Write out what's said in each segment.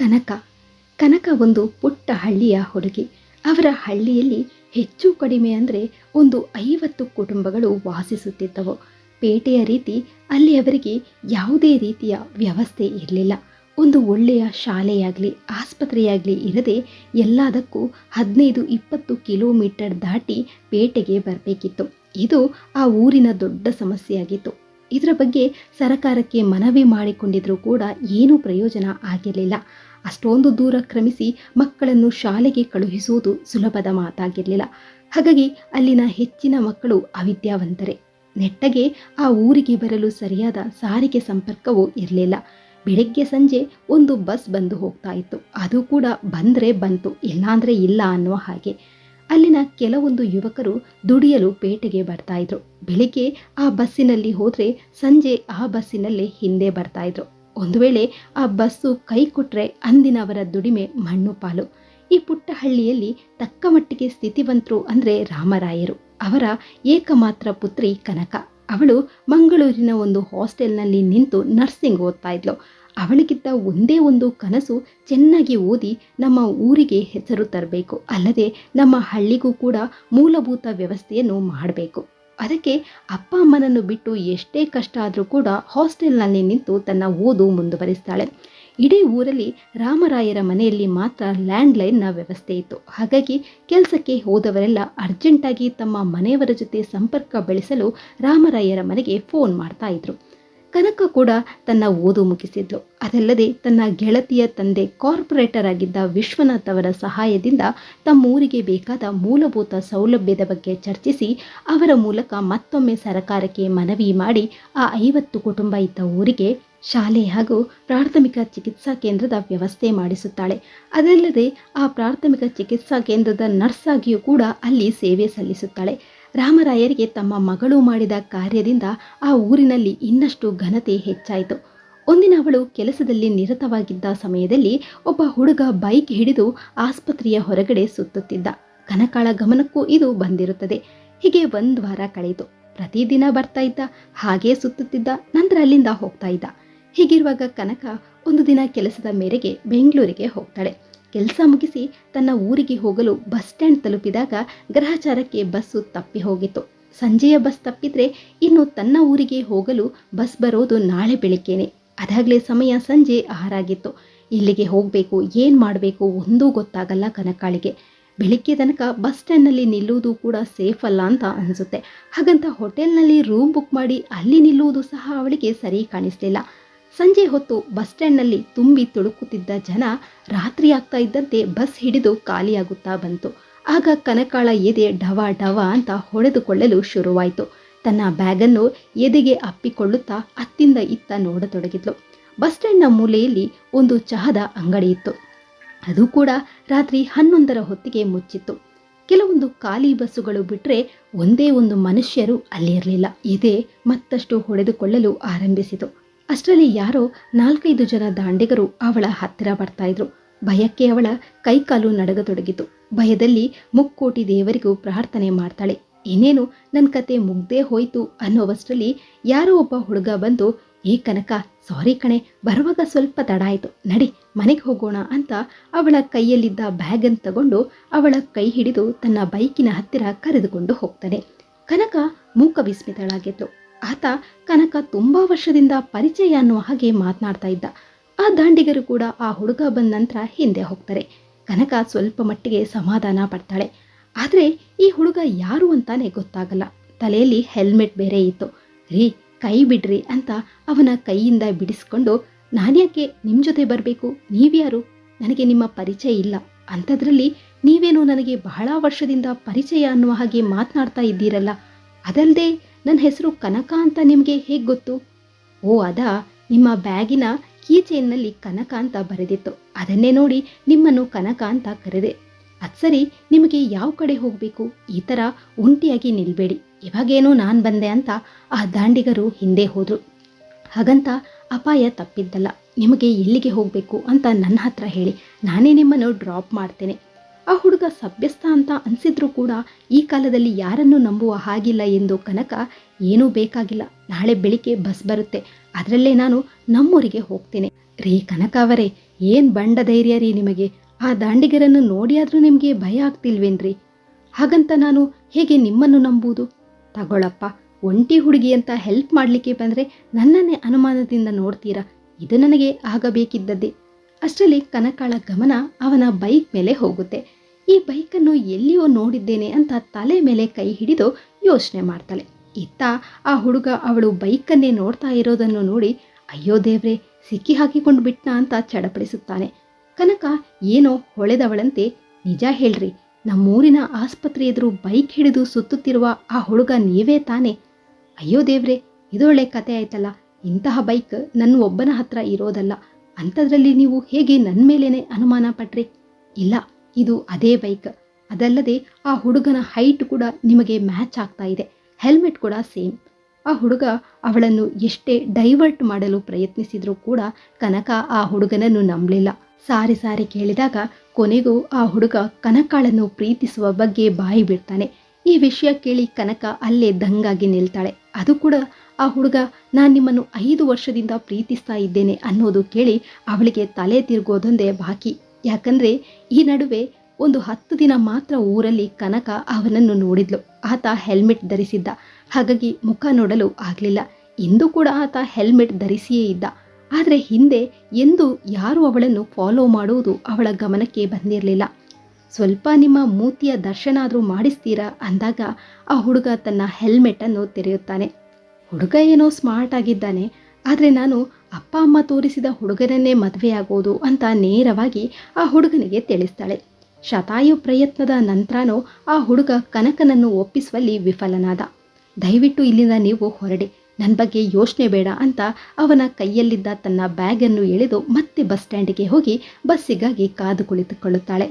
ಕನಕ. ಕನಕ ಒಂದು ಪುಟ್ಟ ಹಳ್ಳಿಯ ಹುಡುಗಿ. ಅವರ ಹಳ್ಳಿಯಲ್ಲಿ ಹೆಚ್ಚು ಕಡಿಮೆ ಅಂದರೆ ಒಂದು ಐವತ್ತು ಕುಟುಂಬಗಳು ವಾಸಿಸುತ್ತಿದ್ದವು. ಪೇಟೆಯ ರೀತಿ ಅಲ್ಲಿ ಅವರಿಗೆ ಯಾವುದೇ ರೀತಿಯ ವ್ಯವಸ್ಥೆ ಇರಲಿಲ್ಲ. ಒಂದು ಒಳ್ಳೆಯ ಶಾಲೆಯಾಗಲಿ, ಆಸ್ಪತ್ರೆಯಾಗಲಿ ಇರದೆ ಎಲ್ಲದಕ್ಕೂ ಹದಿನೈದು, ಇಪ್ಪತ್ತು ಕಿಲೋಮೀಟರ್ ದಾಟಿ ಪೇಟೆಗೆ ಬರಬೇಕಿತ್ತು. ಇದು ಆ ಊರಿನ ದೊಡ್ಡ ಸಮಸ್ಯೆಯಾಗಿತ್ತು. ಇದರ ಬಗ್ಗೆ ಸರಕಾರಕ್ಕೆ ಮನವಿ ಮಾಡಿಕೊಂಡಿದ್ರೂ ಕೂಡ ಏನೂ ಪ್ರಯೋಜನ ಆಗಿರಲಿಲ್ಲ. ಅಷ್ಟೊಂದು ದೂರ ಕ್ರಮಿಸಿ ಮಕ್ಕಳನ್ನು ಶಾಲೆಗೆ ಕಳುಹಿಸುವುದು ಸುಲಭದ ಮಾತಾಗಿರಲಿಲ್ಲ. ಹಾಗಾಗಿ ಅಲ್ಲಿನ ಹೆಚ್ಚಿನ ಮಕ್ಕಳು ಅವಿದ್ಯಾವಂತರೇ. ನೆಟ್ಟಗೆ ಆ ಊರಿಗೆ ಬರಲು ಸರಿಯಾದ ಸಾರಿಗೆ ಸಂಪರ್ಕವೂ ಇರಲಿಲ್ಲ. ಬೆಳಗ್ಗೆ ಸಂಜೆ ಒಂದು ಬಸ್ ಬಂದು ಹೋಗ್ತಾ ಇತ್ತು. ಅದು ಕೂಡ ಬಂದರೆ ಬಂತು, ಇಲ್ಲಾಂದರೆ ಇಲ್ಲ ಅನ್ನುವ ಹಾಗೆ. ಅಲ್ಲಿನ ಕೆಲವೊಂದು ಯುವಕರು ದುಡಿಯಲು ಪೇಟೆಗೆ ಬರ್ತಾಯಿದ್ರು ಬೆಳಿಗ್ಗೆ ಆ ಬಸ್ಸಿನಲ್ಲಿ ಹೋದರೆ ಸಂಜೆ ಆ ಬಸ್ಸಿನಲ್ಲೇ ಹಿಂದೆ ಬರ್ತಾ ಇದ್ರು. ಒಂದು ವೇಳೆ ಆ ಬಸ್ಸು ಕೈ ಕೊಟ್ಟರೆ ಅಂದಿನ ಅವರ ದುಡಿಮೆ ಮಣ್ಣು ಪಾಲು. ಈ ಪುಟ್ಟ ಹಳ್ಳಿಯಲ್ಲಿ ತಕ್ಕ ಮಟ್ಟಿಗೆ ಸ್ಥಿತಿವಂತರು ಅಂದರೆ ರಾಮರಾಯರು. ಅವರ ಏಕಮಾತ್ರ ಪುತ್ರಿ ಕನಕ. ಅವಳು ಮಂಗಳೂರಿನ ಒಂದು ಹಾಸ್ಟೆಲ್ನಲ್ಲಿ ನಿಂತು ನರ್ಸಿಂಗ್ ಓದ್ತಾ ಇದ್ಲು. ಅವಳಿಗಿದ್ದ ಒಂದೇ ಒಂದು ಕನಸು ಚೆನ್ನಾಗಿ ಓದಿ ನಮ್ಮ ಊರಿಗೆ ಹೆಸರು ತರಬೇಕು. ಅಲ್ಲದೆ ನಮ್ಮ ಹಳ್ಳಿಗೂ ಕೂಡ ಮೂಲಭೂತ ವ್ಯವಸ್ಥೆಯನ್ನು ಮಾಡಬೇಕು. ಅದಕ್ಕೆ ಅಪ್ಪ ಅಮ್ಮನನ್ನು ಬಿಟ್ಟು ಎಷ್ಟೇ ಕಷ್ಟ ಆದರೂ ಕೂಡ ಹಾಸ್ಟೆಲ್ನಲ್ಲಿ ನಿಂತು ತನ್ನ ಓದು ಮುಂದುವರಿಸ್ತಾಳೆ. ಇಡೀ ಊರಲ್ಲಿ ರಾಮರಾಯರ ಮನೆಯಲ್ಲಿ ಮಾತ್ರ ಲ್ಯಾಂಡ್ಲೈನ್ನ ವ್ಯವಸ್ಥೆ ಇತ್ತು. ಹಾಗಾಗಿ ಕೆಲಸಕ್ಕೆ ಹೋದವರೆಲ್ಲ ಅರ್ಜೆಂಟಾಗಿ ತಮ್ಮ ಮನೆಯವರ ಜೊತೆ ಸಂಪರ್ಕ ಬೆಳೆಸಲು ರಾಮರಾಯರ ಮನೆಗೆ ಫೋನ್ ಮಾಡ್ತಾ ಇದ್ರು. ಕನಕ ಕೂಡ ತನ್ನ ಓದು ಮುಗಿಸಿದ್ಲು. ಅದಲ್ಲದೆ ತನ್ನ ಗೆಳತಿಯ ತಂದೆ ಕಾರ್ಪೊರೇಟರ್ ಆಗಿದ್ದ ವಿಶ್ವನಾಥ್ ಅವರ ಸಹಾಯದಿಂದ ತಮ್ಮೂರಿಗೆ ಬೇಕಾದ ಮೂಲಭೂತ ಸೌಲಭ್ಯದ ಬಗ್ಗೆ ಚರ್ಚಿಸಿ ಅವರ ಮೂಲಕ ಮತ್ತೊಮ್ಮೆ ಸರಕಾರಕ್ಕೆ ಮನವಿ ಮಾಡಿ ಆ ಐವತ್ತು ಕುಟುಂಬ ಇದ್ದ ಊರಿಗೆ ಶಾಲೆ ಹಾಗೂ ಪ್ರಾಥಮಿಕ ಚಿಕಿತ್ಸಾ ಕೇಂದ್ರದ ವ್ಯವಸ್ಥೆ ಮಾಡಿಸುತ್ತಾಳೆ. ಅದಲ್ಲದೆ ಆ ಪ್ರಾಥಮಿಕ ಚಿಕಿತ್ಸಾ ಕೇಂದ್ರದ ನರ್ಸ್ ಆಗಿಯೂ ಕೂಡ ಅಲ್ಲಿ ಸೇವೆ ಸಲ್ಲಿಸುತ್ತಾಳೆ. ರಾಮರಾಯರಿಗೆ ತಮ್ಮ ಮಗಳು ಮಾಡಿದ ಕಾರ್ಯದಿಂದ ಆ ಊರಿನಲ್ಲಿ ಇನ್ನಷ್ಟು ಘನತೆ ಹೆಚ್ಚಾಯಿತು. ಒಂದಿನ ಅವಳು ಕೆಲಸದಲ್ಲಿ ನಿರತವಾಗಿದ್ದ ಸಮಯದಲ್ಲಿ ಒಬ್ಬ ಹುಡುಗ ಬೈಕ್ ಹಿಡಿದು ಆಸ್ಪತ್ರೆಯ ಹೊರಗಡೆ ಸುತ್ತುತ್ತಿದ್ದ. ಕನಕಾಳ ಗಮನಕ್ಕೂ ಇದು ಬಂದಿರುತ್ತದೆ. ಹೀಗೆ ಒಂದು ವಾರ ಕಳೆಯಿತು. ಪ್ರತಿದಿನ ಬರ್ತಾ ಇದ್ದ, ಹಾಗೇ ಸುತ್ತುತ್ತಿದ್ದ, ನಂತರ ಅಲ್ಲಿಂದ ಹೋಗ್ತಾ ಇದ್ದ. ಹೀಗಿರುವಾಗ ಕನಕ ಒಂದು ದಿನ ಕೆಲಸದ ಮೇರೆಗೆ ಬೆಂಗಳೂರಿಗೆ ಹೋಗ್ತಾಳೆ. ಕೆಲಸ ಮುಗಿಸಿ ತನ್ನ ಊರಿಗೆ ಹೋಗಲು ಬಸ್ ಸ್ಟ್ಯಾಂಡ್ ತಲುಪಿದಾಗ ಗ್ರಹಚಾರಕ್ಕೆ ಬಸ್ಸು ತಪ್ಪಿ ಹೋಗಿತ್ತು. ಸಂಜೆಯ ಬಸ್ ತಪ್ಪಿದ್ರೆ ಇನ್ನು ತನ್ನ ಊರಿಗೆ ಹೋಗಲು ಬಸ್ ಬರೋದು ನಾಳೆ ಬೆಳಿಗ್ಗೆನೆ. ಅದಾಗಲೇ ಸಮಯ ಸಂಜೆ ಆಹಾರಾಗಿತ್ತು ಇಲ್ಲಿಗೆ ಹೋಗಬೇಕು, ಏನು ಮಾಡಬೇಕು ಒಂದೂ ಗೊತ್ತಾಗಲ್ಲ ಕನಕಾಳಿಗೆ. ಬೆಳಿಗ್ಗೆ ತನಕ ಬಸ್ ಸ್ಟ್ಯಾಂಡ್ನಲ್ಲಿ ನಿಲ್ಲುವುದು ಕೂಡ ಸೇಫ್ ಅಲ್ಲ ಅಂತ ಅನಿಸುತ್ತೆ. ಹಾಗಂತ ಹೋಟೆಲ್ನಲ್ಲಿ ರೂಮ್ ಬುಕ್ ಮಾಡಿ ಅಲ್ಲಿ ನಿಲ್ಲುವುದು ಸಹ ಅವಳಿಗೆ ಸರಿ ಕಾಣಿಸ್ಲಿಲ್ಲ. ಸಂಜೆ ಹೊತ್ತು ಬಸ್ ಸ್ಟ್ಯಾಂಡ್ನಲ್ಲಿ ತುಂಬಿ ತುಳುಕುತ್ತಿದ್ದ ಜನ ರಾತ್ರಿ ಆಗ್ತಾ ಇದ್ದಂತೆ ಬಸ್ ಹಿಡಿದು ಖಾಲಿಯಾಗುತ್ತಾ ಬಂತು. ಆಗ ಕನಕಾಳ ಎದೆ ಢವ ಢವ ಅಂತ ಹೊಡೆದುಕೊಳ್ಳಲು ಶುರುವಾಯಿತು. ತನ್ನ ಬ್ಯಾಗನ್ನು ಎದೆಗೆ ಅಪ್ಪಿಕೊಳ್ಳುತ್ತಾ ಅತ್ತಿಂದ ಇತ್ತ ನೋಡತೊಡಗಿದ್ಲು. ಬಸ್ ಸ್ಟ್ಯಾಂಡ್ನ ಮೂಲೆಯಲ್ಲಿ ಒಂದು ಚಹದ ಅಂಗಡಿ ಇತ್ತು. ಅದು ಕೂಡ ರಾತ್ರಿ ಹನ್ನೊಂದರ ಹೊತ್ತಿಗೆ ಮುಚ್ಚಿತ್ತು. ಕೆಲವೊಂದು ಖಾಲಿ ಬಸ್ಸುಗಳು ಬಿಟ್ಟರೆ ಒಂದೇ ಒಂದು ಮನುಷ್ಯರು ಅಲ್ಲಿ ಇರಲಿಲ್ಲ ಎದೆ ಮತ್ತಷ್ಟು ಹೊಡೆದುಕೊಳ್ಳಲು ಆರಂಭಿಸಿತು. ಅಷ್ಟರಲ್ಲಿ ಯಾರೋ ನಾಲ್ಕೈದು ಜನ ದಾಂಡಿಗರು ಅವಳ ಹತ್ತಿರ ಬರ್ತಾ ಇದ್ರು ಭಯಕ್ಕೆ ಅವಳ ಕೈಕಾಲು ನಡಗತೊಡಗಿತು. ಭಯದಲ್ಲಿ ಮುಕ್ಕೋಟಿ ದೇವರಿಗೂ ಪ್ರಾರ್ಥನೆ ಮಾಡ್ತಾಳೆ. ಇನ್ನೇನು ನನ್ನ ಕತೆ ಮುಗ್ದೇ ಹೋಯ್ತು ಅನ್ನೋವಷ್ಟರಲ್ಲಿ ಯಾರೋ ಒಬ್ಬ ಹುಡುಗ ಬಂದು, ಏ ಕನಕ, ಸಾರಿ ಕಣೆ, ಬರುವಾಗ ಸ್ವಲ್ಪ ತಡ ಆಯಿತು. ನಡಿ, ಮನೆಗೆ ಹೋಗೋಣ ಅಂತ ಅವಳ ಕೈಯಲ್ಲಿದ್ದ ಬ್ಯಾಗನ್ನು ತಗೊಂಡು ಅವಳ ಕೈ ಹಿಡಿದು ತನ್ನ ಬೈಕಿನ ಹತ್ತಿರ ಕರೆದುಕೊಂಡು ಹೋಗ್ತಾನೆ. ಕನಕ ಮೂಕ ವಿಸ್ಮಿತಳಾಗಿದ್ಲು. ಆತ ಕನಕ ತುಂಬಾ ವರ್ಷದಿಂದ ಪರಿಚಯ ಅನ್ನುವ ಹಾಗೆ ಮಾತನಾಡ್ತಾ ಇದ್ದ. ಆ ದಾಂಡಿಗರು ಕೂಡ ಆ ಹುಡುಗ ಬಂದ ನಂತರ ಹಿಂದೆ ಹೋಗ್ತಾರೆ. ಕನಕ ಸ್ವಲ್ಪ ಮಟ್ಟಿಗೆ ಸಮಾಧಾನ ಪಡ್ತಾಳೆ. ಆದರೆ ಈ ಹುಡುಗ ಯಾರು ಅಂತಾನೆ ಗೊತ್ತಾಗಲ್ಲ. ತಲೆಯಲ್ಲಿ ಹೆಲ್ಮೆಟ್ ಬೇರೆ ಇತ್ತು. ರೀ, ಕೈ ಬಿಡ್ರಿ ಅಂತ ಅವನ ಕೈಯಿಂದ ಬಿಡಿಸ್ಕೊಂಡು, ನಾನ್ಯಾಕೆ ನಿಮ್ಮ ಜೊತೆ ಬರಬೇಕು? ನೀವ್ಯಾರು? ನನಗೆ ನಿಮ್ಮ ಪರಿಚಯ ಇಲ್ಲ. ಅಂಥದ್ರಲ್ಲಿ ನೀವೇನು ನನಗೆ ಬಹಳ ವರ್ಷದಿಂದ ಪರಿಚಯ ಅನ್ನುವ ಹಾಗೆ ಮಾತನಾಡ್ತಾ ಇದ್ದೀರಲ್ಲ. ಅದಲ್ಲದೆ ನನ್ನ ಹೆಸರು ಕನಕ ಅಂತ ನಿಮಗೆ ಹೇಗೆ ಗೊತ್ತು? ಓ, ಅದಾ, ನಿಮ್ಮ ಬ್ಯಾಗಿನ ಕೀಚೇನ್ನಲ್ಲಿ ಕನಕ ಅಂತ ಬರೆದಿತ್ತು. ಅದನ್ನೇ ನೋಡಿ ನಿಮ್ಮನ್ನು ಕನಕ ಅಂತ ಕರೆದೆ. ಅದು ನಿಮಗೆ ಯಾವ ಕಡೆ ಹೋಗಬೇಕು? ಈ ಥರ ಒಂಟಿಯಾಗಿ ನಿಲ್ಬೇಡಿ. ಇವಾಗೇನೋ ನಾನು ಬಂದೆ ಅಂತ ಆ ದಾಂಡಿಗರು ಹಿಂದೆ ಹೋದರು. ಹಾಗಂತ ಅಪಾಯ ತಪ್ಪಿದ್ದಲ್ಲ. ನಿಮಗೆ ಎಲ್ಲಿಗೆ ಹೋಗಬೇಕು ಅಂತ ನನ್ನ ಹತ್ರ ಹೇಳಿ. ನಾನೇ ನಿಮ್ಮನ್ನು ಡ್ರಾಪ್ ಮಾಡ್ತೇನೆ. ಆ ಹುಡುಗ ಸಭ್ಯಸ್ಥ ಅಂತ ಅನಿಸಿದ್ರೂ ಕೂಡ ಈ ಕಾಲದಲ್ಲಿ ಯಾರನ್ನು ನಂಬುವ ಹಾಗಿಲ್ಲ ಎಂದು ಕನಕ ಏನೂ ಬೇಕಾಗಿಲ್ಲ. ನಾಳೆ ಬೆಳಿಗ್ಗೆ ಬಸ್ ಬರುತ್ತೆ. ಅದರಲ್ಲೇ ನಾನು ನಮ್ಮೂರಿಗೆ ಹೋಗ್ತೇನೆ. ರೀ ಕನಕ ಅವರೇ, ಏನು ಬಂಡ ಧೈರ್ಯ ರೀ ನಿಮಗೆ? ಆ ದಾಂಡಿಗರನ್ನು ನೋಡಿಯಾದರೂ ನಿಮಗೆ ಭಯ ಆಗ್ತಿಲ್ವೇನ್ರಿ? ಹಾಗಂತ ನಾನು ಹೇಗೆ ನಿಮ್ಮನ್ನು ನಂಬುವುದು? ತಗೊಳಪ್ಪ, ಒಂಟಿ ಹುಡುಗಿ ಅಂತ ಹೆಲ್ಪ್ ಮಾಡಲಿಕ್ಕೆ ಬಂದರೆ ನನ್ನನ್ನೇ ಅನುಮಾನದಿಂದ ನೋಡ್ತೀರಾ? ಇದು ನನಗೆ ಆಗಬೇಕಿದ್ದದ್ದೇ. ಅಷ್ಟರಲ್ಲಿ ಕನಕಾಳ ಗಮನ ಅವನ ಬೈಕ್ ಮೇಲೆ ಹೋಗುತ್ತೆ. ಈ ಬೈಕನ್ನು ಎಲ್ಲಿಯೋ ನೋಡಿದ್ದೇನೆ ಅಂತ ತಲೆ ಮೇಲೆ ಕೈ ಹಿಡಿದು ಯೋಚನೆ ಮಾಡ್ತಾಳೆ. ಇತ್ತ ಆ ಹುಡುಗ ಅವಳು ಬೈಕನ್ನೇ ನೋಡ್ತಾ ಇರೋದನ್ನು ನೋಡಿ, ಅಯ್ಯೋ ದೇವ್ರೆ, ಸಿಕ್ಕಿ ಹಾಕಿಕೊಂಡು ಬಿಟ್ನಾ ಅಂತ ಚಡಪಡಿಸುತ್ತಾನೆ. ಕನಕ ಏನೋ ಹೊಳೆದವಳಂತೆ, ನಿಜ ಹೇಳ್ರಿ, ನಮ್ಮೂರಿನ ಆಸ್ಪತ್ರೆ ಎದುರು ಬೈಕ್ ಹಿಡಿದು ಸುತ್ತುತ್ತಿರುವ ಆ ಹುಡುಗ ನೀವೇ ತಾನೆ? ಅಯ್ಯೋ ದೇವ್ರೆ, ಇದೊಳ್ಳೆ ಕತೆ ಆಯ್ತಲ್ಲ, ಇಂತಹ ಬೈಕ್ ನನ್ನ ಒಬ್ಬನ ಹತ್ರ ಇರೋದಲ್ಲ, ಅಂಥದ್ರಲ್ಲಿ ನೀವು ಹೇಗೆ ನನ್ನ ಮೇಲೇನೆ ಅನುಮಾನ ಪಟ್ರಿ? ಇಲ್ಲ ಇದು ಅದೇ ಬೈಕ್ ಅದಲ್ಲದೆ ಆ ಹುಡುಗನ ಹೈಟ್ ಕೂಡ ನಿಮಗೆ ಮ್ಯಾಚ್ ಆಗ್ತಾ ಇದೆ. ಹೆಲ್ಮೆಟ್ ಕೂಡ ಸೇಮ್ ಆ ಹುಡುಗ ಅವಳನ್ನು ಎಷ್ಟೇ ಡೈವರ್ಟ್ ಮಾಡಲು ಪ್ರಯತ್ನಿಸಿದರೂ ಕೂಡ ಕನಕ ಆ ಹುಡುಗನನ್ನು ನಂಬಲಿಲ್ಲ. ಸಾರಿ ಸಾರಿ ಕೇಳಿದಾಗ ಕೊನೆಗೂ ಆ ಹುಡುಗ ಕನಕಾಳನ್ನು ಪ್ರೀತಿಸುವ ಬಗ್ಗೆ ಬಾಯಿ ಬಿಡ್ತಾನೆ ಈ ವಿಷಯ ಕೇಳಿ ಕನಕ ಅಲ್ಲೇ ದಂಗಾಗಿ ನಿಲ್ತಾಳೆ. ಅದು ಕೂಡ ಆ ಹುಡುಗ ನಾನು ನಿಮ್ಮನ್ನು ಐದು ವರ್ಷದಿಂದ ಪ್ರೀತಿಸ್ತಾ ಇದ್ದೇನೆ ಅನ್ನೋದು ಕೇಳಿ ಅವಳಿಗೆ ತಲೆ ತಿರುಗೋದೊಂದೇ ಬಾಕಿ. ಯಾಕಂದ್ರೆ ಈ ನಡುವೆ ಒಂದು ಹತ್ತು ದಿನ ಮಾತ್ರ ಊರಲ್ಲಿ ಕನಕ ಅವನನ್ನು ನೋಡಿದ್ಲು. ಆತ ಹೆಲ್ಮೆಟ್ ಧರಿಸಿದ್ದ. ಹಾಗಾಗಿ ಮುಖ ನೋಡಲು ಆಗಲಿಲ್ಲ. ಇಂದು ಕೂಡ ಆತ ಹೆಲ್ಮೆಟ್ ಧರಿಸಿಯೇ ಇದ್ದ. ಆದರೆ ಹಿಂದೆ ಎಂದು ಯಾರು ಅವಳನ್ನು ಫಾಲೋ ಮಾಡುವುದು ಅವಳ ಗಮನಕ್ಕೆ ಬಂದಿರಲಿಲ್ಲ. ಸ್ವಲ್ಪ ನಿಮ್ಮ ಮೂತಿಯ ದರ್ಶನ ಆದರೂ ಮಾಡಿಸ್ತೀರಾ ಅಂದಾಗ ಆ ಹುಡುಗ ತನ್ನ ಹೆಲ್ಮೆಟನ್ನು ತೆರೆಯುತ್ತಾನೆ. ಹುಡುಗ ಏನೋ ಸ್ಮಾರ್ಟ್ ಆಗಿದ್ದಾನೆ. ಆದರೆ ನಾನು ಅಪ್ಪ ಅಮ್ಮ ತೋರಿಸಿದ ಹುಡುಗನನ್ನೇ ಮದುವೆಯಾಗೋದು ಅಂತ ನೇರವಾಗಿ ಆ ಹುಡುಗನಿಗೆ ತಿಳಿಸ್ತಾಳೆ. ಶತಾಯು ಪ್ರಯತ್ನದ ನಂತರನೂ ಆ ಹುಡುಗ ಕನಕನನ್ನು ಒಪ್ಪಿಸುವಲ್ಲಿ ವಿಫಲನಾದ. ದಯವಿಟ್ಟು ಇಲ್ಲಿಂದ ನೀವು ಹೊರಡಿ. ನನ್ನ ಬಗ್ಗೆ ಯೋಚನೆ ಬೇಡ ಅಂತ ಅವನ ಕೈಯಲ್ಲಿದ್ದ ತನ್ನ ಬ್ಯಾಗನ್ನು ಎಳೆದು ಮತ್ತೆ ಬಸ್ ಸ್ಟ್ಯಾಂಡಿಗೆ ಹೋಗಿ ಬಸ್ಸಿಗಾಗಿ ಕಾದು ಕುಳಿತುಕೊಳ್ಳುತ್ತಾಳೆ.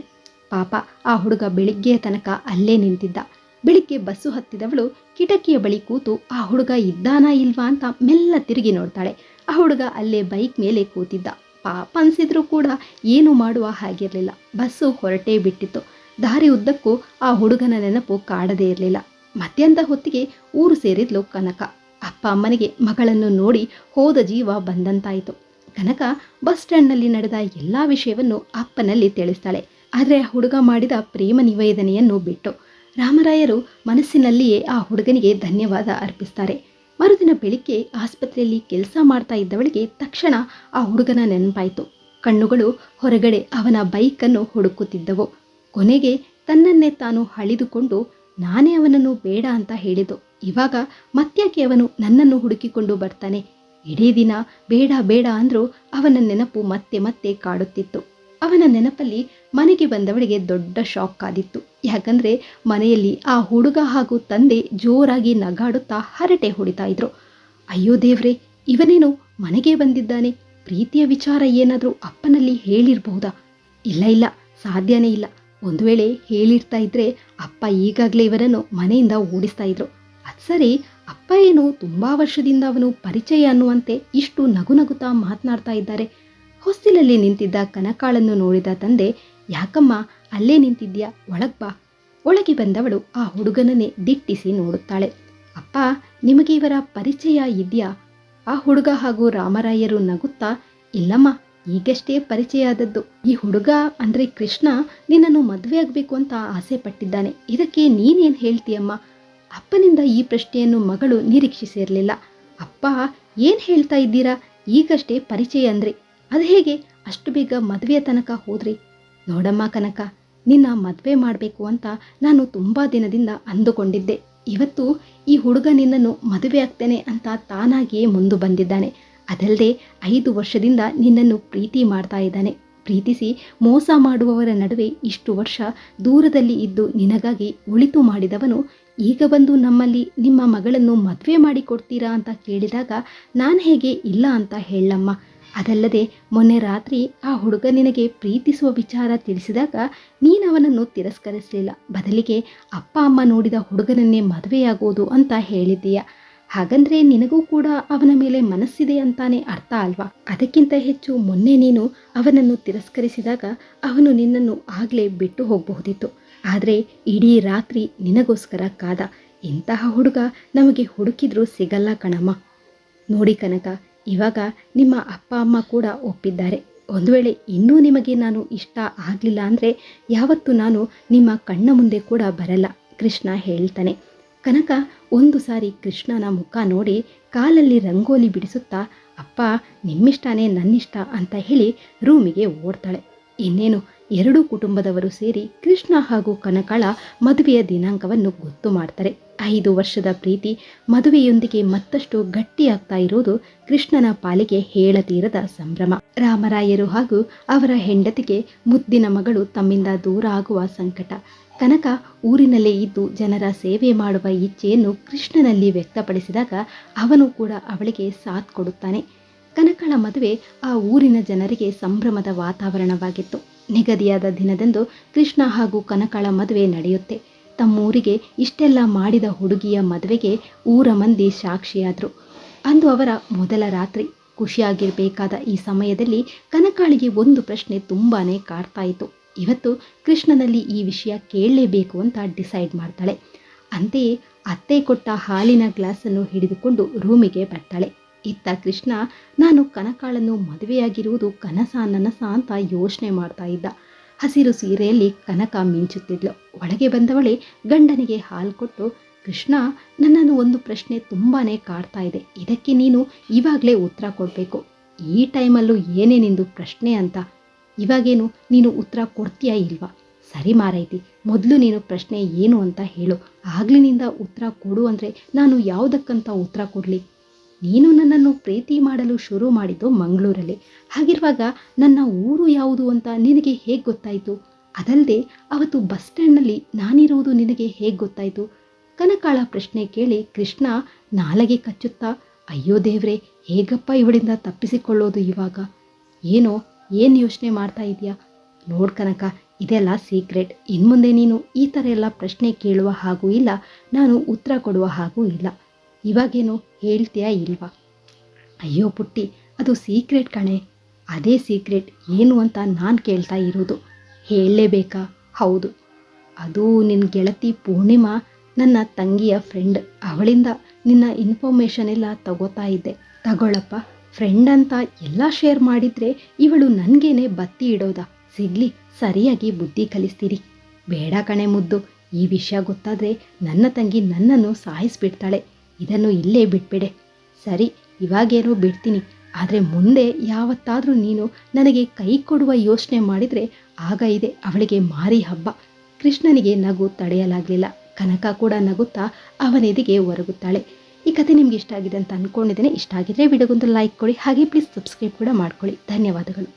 ಪಾಪ, ಆ ಹುಡುಗ ಬೆಳಿಗ್ಗೆಯ ತನಕ ಅಲ್ಲೇ ನಿಂತಿದ್ದ. ಬೆಳಿಗ್ಗೆ ಬಸ್ಸು ಹತ್ತಿದವಳು ಕಿಟಕಿಯ ಬಳಿ ಕೂತು ಆ ಹುಡುಗ ಇದ್ದಾನಾ ಇಲ್ವಾ ಅಂತ ಮೆಲ್ಲ ತಿರುಗಿ ನೋಡ್ತಾಳೆ. ಆ ಹುಡುಗ ಅಲ್ಲೇ ಬೈಕ್ ಮೇಲೆ ಕೂತಿದ್ದ. ಪಾಪ ಅನಿಸಿದ್ರು ಕೂಡ ಏನು ಮಾಡುವ ಹಾಗಿರಲಿಲ್ಲ. ಬಸ್ಸು ಹೊರಟೇ ಬಿಟ್ಟಿತ್ತು. ದಾರಿ ಉದ್ದಕ್ಕೂ ಆ ಹುಡುಗನ ನೆನಪು ಕಾಡದೇ ಇರಲಿಲ್ಲ. ಮಧ್ಯಾಹ್ನದ ಹೊತ್ತಿಗೆ ಊರು ಸೇರಿದ್ಲು ಕನಕ. ಅಪ್ಪ ಅಮ್ಮನಿಗೆ ಮಗಳನ್ನು ನೋಡಿ ಹೋದ ಜೀವ ಬಂದಂತಾಯಿತು. ಕನಕ ಬಸ್ ಸ್ಟ್ಯಾಂಡ್ನಲ್ಲಿ ನಡೆದ ಎಲ್ಲ ವಿಷಯವನ್ನು ಅಪ್ಪನಲ್ಲಿ ತಿಳಿಸ್ತಾಳೆ. ಆದರೆ ಆ ಹುಡುಗ ಮಾಡಿದ ಪ್ರೇಮ ನಿವೇದನೆಯನ್ನು ಬಿಟ್ಟು ರಾಮರಾಯರು ಮನಸ್ಸಿನಲ್ಲಿಯೇ ಆ ಹುಡುಗನಿಗೆ ಧನ್ಯವಾದ ಅರ್ಪಿಸ್ತಾರೆ. ಮರುದಿನ ಬೆಳಿಗ್ಗೆ ಆಸ್ಪತ್ರೆಯಲ್ಲಿ ಕೆಲಸ ಮಾಡ್ತಾ ಇದ್ದವಳಿಗೆ ತಕ್ಷಣ ಆ ಹುಡುಗನ ನೆನಪಾಯಿತು. ಕಣ್ಣುಗಳು ಹೊರಗಡೆ ಅವನ ಬೈಕನ್ನು ಹುಡುಕುತ್ತಿದ್ದವು. ಕೊನೆಗೆ ತನ್ನನ್ನೇ ತಾನು ಹಳಿದುಕೊಂಡು ನಾನೇ ಅವನನ್ನು ಬೇಡ ಅಂತ ಹೇಳಿದ್ದು. ಇವಾಗ ಮತ್ತ್ಯಾಕೆ ಅವನು ನನ್ನನ್ನು ಹುಡುಕಿಕೊಂಡು ಬರ್ತಾನೆ? ಇಡೀ ದಿನ ಬೇಡ ಬೇಡ ಅಂದರೂ ಅವನ ನೆನಪು ಮತ್ತೆ ಮತ್ತೆ ಕಾಡುತ್ತಿತ್ತು. ಅವನ ನೆನಪಲ್ಲಿ ಮನೆಗೆ ಬಂದವಳಿಗೆ ದೊಡ್ಡ ಶಾಕ್ ಆದಿತ್ತು. ಯಾಕಂದ್ರೆ ಮನೆಯಲ್ಲಿ ಆ ಹುಡುಗ ಹಾಗೂ ತಂದೆ ಜೋರಾಗಿ ನಗಾಡುತ್ತಾ ಹರಟೆ ಹೊಡಿತಾ ಇದ್ರು. ಅಯ್ಯೋ ದೇವ್ರೆ, ಇವನೇನು ಮನೆಗೆ ಬಂದಿದ್ದಾನೆ? ಪ್ರೀತಿಯ ವಿಚಾರ ಏನಾದರೂ ಅಪ್ಪನಲ್ಲಿ ಹೇಳಿರಬಹುದಾ ಇಲ್ಲ ಇಲ್ಲ, ಸಾಧ್ಯನೇ ಇಲ್ಲ. ಒಂದು ವೇಳೆ ಹೇಳಿರ್ತಾ ಇದ್ರೆ ಅಪ್ಪ ಈಗಾಗಲೇ ಇವರನ್ನು ಮನೆಯಿಂದ ಓಡಿಸ್ತಾ ಇದ್ರು. ಅದು ಸರಿ, ಅಪ್ಪ ಏನು ತುಂಬಾ ವರ್ಷದಿಂದ ಅವನು ಪರಿಚಯ ಅನ್ನುವಂತೆ ಇಷ್ಟು ನಗು ನಗುತ್ತಾ ಮಾತನಾಡ್ತಾ ಇದ್ದಾರೆ. ಹೊಸ್ತಿಲಲ್ಲಿ ನಿಂತಿದ್ದ ಕನಕಾಳನ್ನು ನೋಡಿದ ತಂದೆ, ಯಾಕಮ್ಮ, ಅಲ್ಲೇ ನಿಂತಿದ್ಯಾ? ಒಳಗ್ ಬಾ. ಒಳಗೆ ಬಂದವಳು ಆ ಹುಡುಗನನ್ನೇ ದಿಟ್ಟಿಸಿ ನೋಡುತ್ತಾಳೆ. ಅಪ್ಪ, ನಿಮಗೆ ಇವರ ಪರಿಚಯ ಇದೆಯಾ? ಆ ಹುಡುಗ ಹಾಗೂ ರಾಮರಾಯರು ನಗುತ್ತಾ, ಇಲ್ಲಮ್ಮ, ಈಗಷ್ಟೇ ಪರಿಚಯ ಆದದ್ದು. ಈ ಹುಡುಗ ಅಂದ್ರೆ ಕೃಷ್ಣ, ನಿನ್ನನ್ನು ಮದುವೆ ಆಗಬೇಕು ಅಂತ ಆಸೆ ಪಟ್ಟಿದ್ದಾನೆ. ಇದಕ್ಕೆ ನೀನೇನು ಹೇಳ್ತೀಯಮ್ಮ? ಅಪ್ಪನಿಂದ ಈ ಪ್ರಶ್ನೆಯನ್ನು ಮಗಳು ನಿರೀಕ್ಷಿಸಿರಲಿಲ್ಲ. ಅಪ್ಪ, ಏನು ಹೇಳ್ತಾ ಇದ್ದೀರಾ? ಈಗಷ್ಟೇ ಪರಿಚಯ ಅಂದ್ರಿ ಅದು ಹೇಗೆ? ಅಷ್ಟು ಬೇಗ ಮದುವೆಯ ತನಕ ಹೋದ್ರಿ. ನೋಡಮ್ಮ ಕನಕ, ನಿನ್ನ ಮದುವೆ ಮಾಡಬೇಕು ಅಂತ ನಾನು ತುಂಬ ದಿನದಿಂದ ಅಂದುಕೊಂಡಿದ್ದೆ. ಇವತ್ತು ಈ ಹುಡುಗ ನಿನ್ನನ್ನು ಮದುವೆ ಆಗ್ತೇನೆ ಅಂತ ತಾನಾಗಿಯೇ ಮುಂದೆ ಬಂದಿದ್ದಾನೆ. ಅದಲ್ಲದೆ ಐದು ವರ್ಷದಿಂದ ನಿನ್ನನ್ನು ಪ್ರೀತಿ ಮಾಡ್ತಾ ಇದ್ದಾನೆ. ಪ್ರೀತಿಸಿ ಮೋಸ ಮಾಡುವವರ ನಡುವೆ ಇಷ್ಟು ವರ್ಷ ದೂರದಲ್ಲಿ ಇದ್ದು ನಿನಗಾಗಿ ಉಳಿತು ಮಾಡಿದವನು ಈಗ ಬಂದು ನಮ್ಮಲ್ಲಿ ನಿಮ್ಮ ಮಗಳನ್ನು ಮದುವೆ ಮಾಡಿಕೊಡ್ತೀರಾ ಅಂತ ಕೇಳಿದಾಗ ನಾನು ಹೇಗೆ ಇಲ್ಲ ಅಂತ ಹೇಳಮ್ಮ. ಅದಲ್ಲದೆ ಮೊನ್ನೆ ರಾತ್ರಿ ಆ ಹುಡುಗ ನಿನಗೆ ಪ್ರೀತಿಸುವ ವಿಚಾರ ತಿಳಿಸಿದಾಗ ನೀನು ಅವನನ್ನು ತಿರಸ್ಕರಿಸಲಿಲ್ಲ. ಬದಲಿಗೆ ಅಪ್ಪ ಅಮ್ಮ ನೋಡಿದ ಹುಡುಗನನ್ನೇ ಮದುವೆಯಾಗೋದು ಅಂತ ಹೇಳಿದ್ದೀಯ? ಹಾಗಂದ್ರೆ ನಿನಗೂ ಕೂಡ ಅವನ ಮೇಲೆ ಮನಸ್ಸಿದೆ ಅಂತಾನೆ ಅರ್ಥ ಅಲ್ವಾ? ಅದಕ್ಕಿಂತ ಹೆಚ್ಚು ಮೊನ್ನೆ ನೀನು ಅವನನ್ನು ತಿರಸ್ಕರಿಸಿದಾಗ ಅವನು ನಿನ್ನನ್ನು ಆಗಲೇ ಬಿಟ್ಟು ಹೋಗಬಹುದಿತ್ತು. ಆದರೆ ಇಡೀ ರಾತ್ರಿ ನಿನಗೋಸ್ಕರ ಕಾದ, ಇಂತಹ ಹುಡುಗ ನಮಗೆ ಹುಡುಕಿದ್ರೂ ಸಿಗಲ್ಲ ಕಣಮ್ಮ. ನೋಡಿ ಕನಕ ಇವಾಗ ನಿಮ್ಮ ಅಪ್ಪ, ಅಮ್ಮ ಕೂಡ ಒಪ್ಪಿದ್ದಾರೆ. ಒಂದು ವೇಳೆ ಇನ್ನೂ ನಿಮಗೆ ನಾನು ಇಷ್ಟ ಆಗಲಿಲ್ಲ ಅಂದರೆ ಯಾವತ್ತೂ ನಾನು ನಿಮ್ಮ ಕಣ್ಣ ಮುಂದೆ ಕೂಡ ಬರಲ್ಲ, ಕೃಷ್ಣ ಹೇಳ್ತಾನೆ. ಕನಕ ಒಂದು ಸಾರಿ ಕೃಷ್ಣನ ಮುಖ ನೋಡಿ ಕಾಲಲ್ಲಿ ರಂಗೋಲಿ ಬಿಡಿಸುತ್ತಾ, ಅಪ್ಪ, ನಿಮ್ಮಿಷ್ಟನೇ ನನ್ನಿಷ್ಟ ಅಂತ ಹೇಳಿ ರೂಮಿಗೆ ಓಡ್ತಾಳೆ. ಇನ್ನೇನು ಎರಡೂ ಕುಟುಂಬದವರು ಸೇರಿ ಕೃಷ್ಣ ಹಾಗೂ ಕನಕಳ ಮದುವೆಯ ದಿನಾಂಕವನ್ನು ಗೊತ್ತು ಮಾಡ್ತಾರೆ. ಐದು ವರ್ಷದ ಪ್ರೀತಿ ಮದುವೆಯೊಂದಿಗೆ ಮತ್ತಷ್ಟು ಗಟ್ಟಿಯಾಗ್ತಾ ಇರೋದು ಕೃಷ್ಣನ ಪಾಲಿಗೆ ಹೇಳತೀರದ ಸಂಭ್ರಮ. ರಾಮರಾಯರು ಹಾಗೂ ಅವರ ಹೆಂಡತಿಗೆ ಮುದ್ದಿನ ಮಗಳು ತಮ್ಮಿಂದ ದೂರ ಆಗುವ ಸಂಕಟ. ಕನಕ ಊರಿನಲ್ಲೇ ಇದ್ದು ಜನರ ಸೇವೆ ಮಾಡುವ ಇಚ್ಛೆಯನ್ನು ಕೃಷ್ಣನಲ್ಲಿ ವ್ಯಕ್ತಪಡಿಸಿದಾಗ ಅವನು ಕೂಡ ಅವಳಿಗೆ ಸಾಥ್ ಕೊಡುತ್ತಾನೆ. ಕನಕಳ ಮದುವೆ ಆ ಊರಿನ ಜನರಿಗೆ ಸಂಭ್ರಮದ ವಾತಾವರಣವಾಗಿತ್ತು. ನಿಗದಿಯಾದ ದಿನದಂದು ಕೃಷ್ಣ ಹಾಗೂ ಕನಕಳ ಮದುವೆ ನಡೆಯುತ್ತೆ. ತಮ್ಮೂರಿಗೆ ಇಷ್ಟೆಲ್ಲ ಮಾಡಿದ ಹುಡುಗಿಯ ಮದುವೆಗೆ ಊರ ಮಂದಿ ಸಾಕ್ಷಿಯಾದರು. ಅಂದು ಅವರ ಮೊದಲ ರಾತ್ರಿ ಖುಷಿಯಾಗಿರಬೇಕಾದ ಈ ಸಮಯದಲ್ಲಿ ಕನಕಾಳಿಗೆ ಒಂದು ಪ್ರಶ್ನೆ ತುಂಬಾ ಕಾಡ್ತಾ ಇತ್ತು. ಇವತ್ತು ಕೃಷ್ಣನಲ್ಲಿ ಈ ವಿಷಯ ಕೇಳಲೇಬೇಕು ಅಂತ ಡಿಸೈಡ್ ಮಾಡ್ತಾಳೆ. ಅಂತೆಯೇ ಅತ್ತೆ ಕೊಟ್ಟ ಹಾಲಿನ ಗ್ಲಾಸನ್ನು ಹಿಡಿದುಕೊಂಡು ರೂಮಿಗೆ ಬರ್ತಾಳೆ. ಇತ್ತ ಕೃಷ್ಣ, ನಾನು ಕನಕಾಳನ್ನು ಮದುವೆಯಾಗಿರುವುದು ಕನಸ ನನಸ ಅಂತ ಯೋಚನೆ ಮಾಡ್ತಾ ಇದ್ದ. ಹಸಿರು ಸೀರೆಯಲ್ಲಿ ಕನಕ ಮಿಂಚುತ್ತಿದ್ಲು. ಒಳಗೆ ಬಂದವಳೆ ಗಂಡನಿಗೆ ಹಾಲು ಕೊಟ್ಟು, ಕೃಷ್ಣ, ನನ್ನನ್ನು ಒಂದು ಪ್ರಶ್ನೆ ತುಂಬಾನೇ ಕಾಡ್ತಾ ಇದೆ. ಇದಕ್ಕೆ ನೀನು ಇವಾಗಲೇ ಉತ್ತರ ಕೊಡಬೇಕು. ಈ ಟೈಮಲ್ಲೂ ಏನೇ ನಿಂದು ಪ್ರಶ್ನೆ ಅಂತ. ಇವಾಗೇನು ನೀನು ಉತ್ತರ ಕೊಡ್ತೀಯಾ ಇಲ್ವಾ? ಸರಿ ಮಾರೈತಿ, ಮೊದಲು ನೀನು ಪ್ರಶ್ನೆ ಏನು ಅಂತ ಹೇಳು. ಆಗ್ಲಿನಿಂದ ಉತ್ತರ ಕೊಡು ಅಂದರೆ ನಾನು ಯಾವುದಕ್ಕಂತ ಉತ್ತರ ಕೊಡಲಿ? ನೀನು ನನ್ನನ್ನು ಪ್ರೀತಿ ಮಾಡಲು ಶುರು ಮಾಡಿದ್ದು ಮಂಗಳೂರಲ್ಲಿ. ಹಾಗಿರುವಾಗ ನನ್ನ ಊರು ಯಾವುದು ಅಂತ ನಿನಗೆ ಹೇಗೆ ಗೊತ್ತಾಯಿತು? ಅದಲ್ಲದೆ ಅವತ್ತು ಬಸ್ ಸ್ಟ್ಯಾಂಡ್ನಲ್ಲಿ ನಾನಿರುವುದು ನಿನಗೆ ಹೇಗೆ ಗೊತ್ತಾಯಿತು? ಕನಕಾಳ ಪ್ರಶ್ನೆ ಕೇಳಿ ಕೃಷ್ಣ ನಾಲಗೆ ಕಚ್ಚುತ್ತಾ, ಅಯ್ಯೋ ದೇವ್ರೆ, ಹೇಗಪ್ಪ ಇವಳಿಂದ ತಪ್ಪಿಸಿಕೊಳ್ಳೋದು ಇವಾಗ? ಏನೋ, ಏನು ಯೋಚನೆ ಮಾಡ್ತಾ ಇದೆಯಾ? ನೋಡ್ ಕನಕ, ಇದೆಲ್ಲ ಸೀಕ್ರೆಟ್. ಇನ್ಮುಂದೆ ನೀನು ಈ ಥರ ಎಲ್ಲ ಪ್ರಶ್ನೆ ಕೇಳುವ ಹಾಗೂ ಇಲ್ಲ, ನಾನು ಉತ್ತರ ಕೊಡುವ ಹಾಗೂ ಇಲ್ಲ. ಇವಾಗೇನು ಹೇಳ್ತೀಯಾ ಇಲ್ವಾ? ಅಯ್ಯೋ ಪುಟ್ಟಿ, ಅದು ಸೀಕ್ರೆಟ್ ಕಣೆ. ಅದೇ ಸೀಕ್ರೆಟ್ ಏನು ಅಂತ ನಾನು ಕೇಳ್ತಾ ಇರೋದು. ಹೇಳಲೇಬೇಕಾ? ಹೌದು. ಅದು ನಿನ್ನ ಗೆಳತಿ ಪೂರ್ಣಿಮಾ, ನನ್ನ ತಂಗಿಯ ಫ್ರೆಂಡ್ ಅವಳಿಂದ ನಿನ್ನ ಇನ್ಫಾರ್ಮೇಷನ್ ಎಲ್ಲ ತಗೋತಾ ಇದ್ದೆ. ತಗೊಳಪ್ಪ ಫ್ರೆಂಡ್ ಅಂತ ಎಲ್ಲ ಶೇರ್ ಮಾಡಿದರೆ ಇವಳು ನನಗೇನೆ ಬತ್ತಿ ಇಡೋದಾ? ಸಿಗ್ಲಿ, ಸರಿಯಾಗಿ ಬುದ್ಧಿ ಕಲಿಸ್ತೀರಿ. ಬೇಡ ಕಣೆ ಮುದ್ದು, ಈ ವಿಷಯ ಗೊತ್ತಾದರೆ ನನ್ನ ತಂಗಿ ನನ್ನನ್ನು ಸಾಯಿಸ್ಬಿಡ್ತಾಳೆ. ಇದನ್ನು ಇಲ್ಲೇ ಬಿಟ್ಬಿಡೆ. ಸರಿ, ಇವಾಗೇನೋ ಬಿಡ್ತೀನಿ. ಆದರೆ ಮುಂದೆ ಯಾವತ್ತಾದರೂ ನೀನು ನನಗೆ ಕೈ ಕೊಡುವ ಯೋಚನೆ ಮಾಡಿದರೆ ಆಗ ಇದೆ ಅವಳಿಗೆ ಮಾರಿ ಹಬ್ಬ. ಕೃಷ್ಣನಿಗೆ ನಗು ತಡೆಯಲಾಗಲಿಲ್ಲ. ಕನಕ ಕೂಡ ನಗುತ್ತಾ ಅವನೆದಿಗೆ ಒರಗುತ್ತಾಳೆ. ಈ ಕತೆ ನಿಮ್ಗೆ ಇಷ್ಟ ಆಗಿದೆ ಅಂತ ಅಂದ್ಕೊಂಡಿದ್ದೇನೆ ಇಷ್ಟ ಆಗಿದ್ರೆ ವಿಡಿಯೋಗೊಂದು ಲೈಕ್ ಕೊಡಿ. ಹಾಗೆ ಪ್ಲೀಸ್ ಸಬ್ಸ್ಕ್ರೈಬ್ ಕೂಡ ಮಾಡ್ಕೊಳ್ಳಿ. ಧನ್ಯವಾದಗಳು.